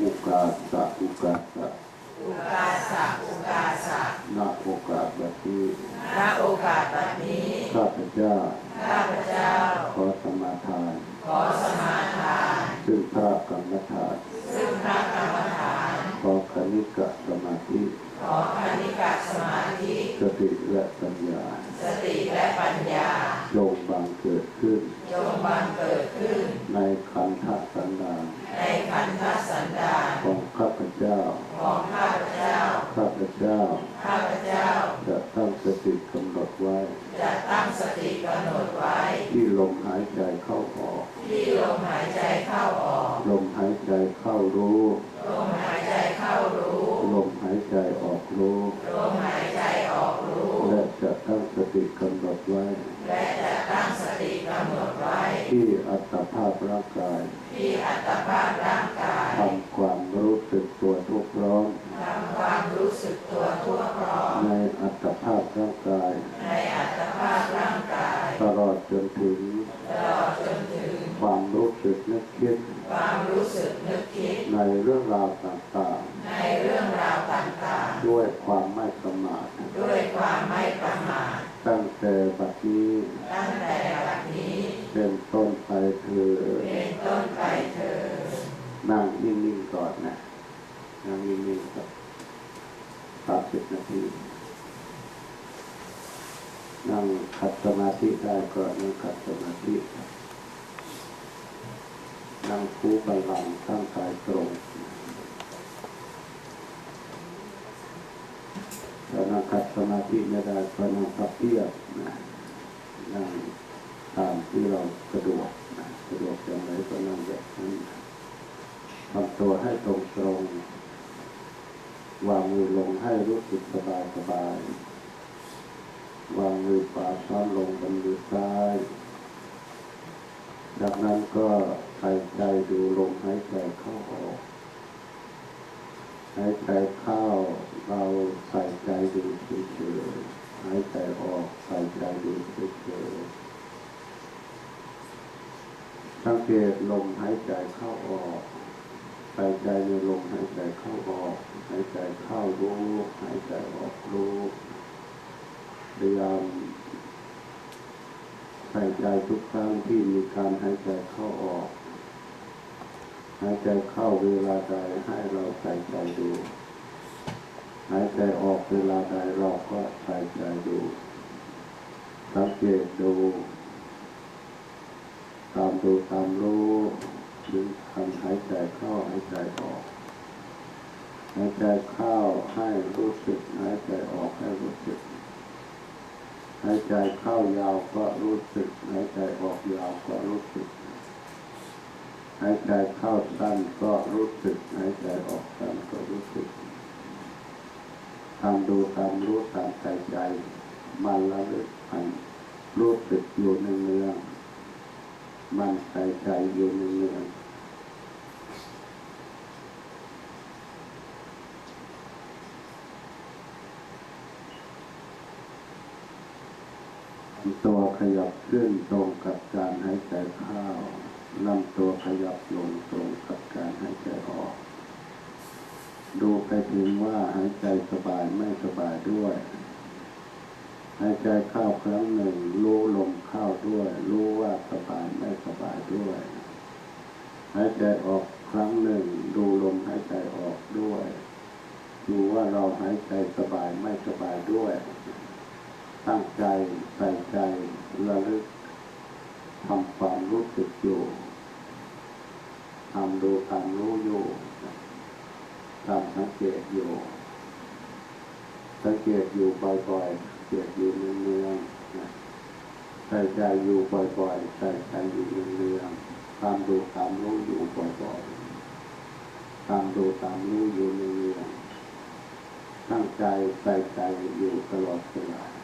อุกาสะอุกาสะอุกาสะอุกาสะณโอกาสแบบนี้ณโอกาสแบบนี้ข้าพเจ้าข้าพเจ้า ขอสมาทาน ขอสมาทาน ซึ่งพระกรรมฐาน ซึ่งพระกรรมฐาน ขอคณิกะสมาธิ ขอคณิกาสมาธิ สติและปัญญา สติและปัญญาจงบังเกิดขึ้นจงบังเกิดขึ้น ในคันธสันดาน ในขันธสันดาน ของข้าพเจ้า ของข้าพเจ้า ข้าพเจ้า ข้าพเจ้า จะตั้งสติกำหนดไว้ จะ ตั้งสติกำหนดไว้ ที่ลมหายใจเข้าออก ที่ลมหายใจเข้าออก ลมหายใจเข้ารู้ ลมหายใจเข้ารู้ ลมหายใจออกรู้ ลมหายใจออกรู้ และจะตั้งสติกำหนดไว้ และจะตั้งสติกำหนดไว้ ที่อัตภาพร่างกาย ที่อัตภาพร่างกายทำความรู้สึกตัวทุกพร้อมทำความรู้สึกตัวทั่วพร้อม ในอัตภาพร่างกาย ในอัตภาพร่างกาย ตลอดจนถึง ตลอดจนถึง ความรู้สึกนึกคิด ความรู้สึกนึกคิด ในเรื่องราวต่างๆ ในเรื่องราวต่างๆ ด้วยความไม่ประมาท ด้วยความไม่ประมาท ตั้งแต่บัดนี้ ตั้งแต่บัดนี้ เป็นต้นไปเธอ เป็นต้นไปเธอ นั่งนิ่งๆก่อนนะ นั่งนิ่งๆก่อน 10 นาที นั่งขัดสมาธิได้ก็นั่งขัดสมาธิ นั่งคู่บัลลังก์ร่งกายตรงถ้านั่งขัดสมาธิไม่ได้ก็นั่งพับเพียบนั่งตามที่เราสะดวกสะดวกอย่างไรก็นั่งแบบนั้นทำตัวให้ตรงตรง วางมือลงให้รู้สึกสบายสบายวางมือขวาซ้อนลงบนมือซ้าย จากนั้นก็ใส่ใจดูลมหายใจเข้าออกหายใจเข้าเราใส่ใจดูเฉยๆหายใจออกใส่ใจดูเฉยๆสังเกตลมหายใจเข้าออก ใส่ใจในลมหายใจเข้าออกหายใจเข้ารู้หายใจออกรู้พยายามใส่ใจทุกครั้งที่มีการหายใจเข้าออก หายใจเข้าเวลาใดให้เราใส่ใจดู หายใจออกเวลาใดเราก็ใส่ใจดูสังเกตดู ตามดูตามรู้หรือ ทำหายใจเข้าหายใจออก หายใจเข้าให้รู้สึก หายใจออกให้รู้สึก หายใจเข้ายาวก็รู้สึก หายใจออกยาวก็รู้สึก หายใจเข้าสั้นก็รู้สึก หายใจออกสั้นก็รู้สึกตามดูตามรู้ตามใจใจมันละลึกมันรู้สึกอยู่ในเนืองๆมันใจใจอยู่ในเนืองๆ ตัวขยับขึ้นตรงกับการหายใจเข้าลำตัวขยับลงตรงกับการหายใจออก ดูไปถึงว่าหายใจสบายไม่สบายด้วย หายใจเข้าครั้งหนึ่ง รู้ลมเข้าด้วย รู้ว่าสบายไม่สบายด้วย หายใจออกครั้งหนึ่ง ดูลมหายใจออกด้วย ดูว่าเราหายใจสบายไม่สบายด้วย ตั้งใจใส่ใจระลึกทำความรู้สึกอยู่ทำดูตามรู้อยู่ตามสังเกตอยู่ สังเกตอยู่บ่อยๆสังเกตอยู่เนืองๆใส่ใจอยู่บ่อยๆใส่ใจอยู่เนืองๆตามดูตามรู้อยู่บ่อยๆตามดูตามรู้อยู่เนืองๆตั้งใจใส่ใจอยู่ตลอดเวลา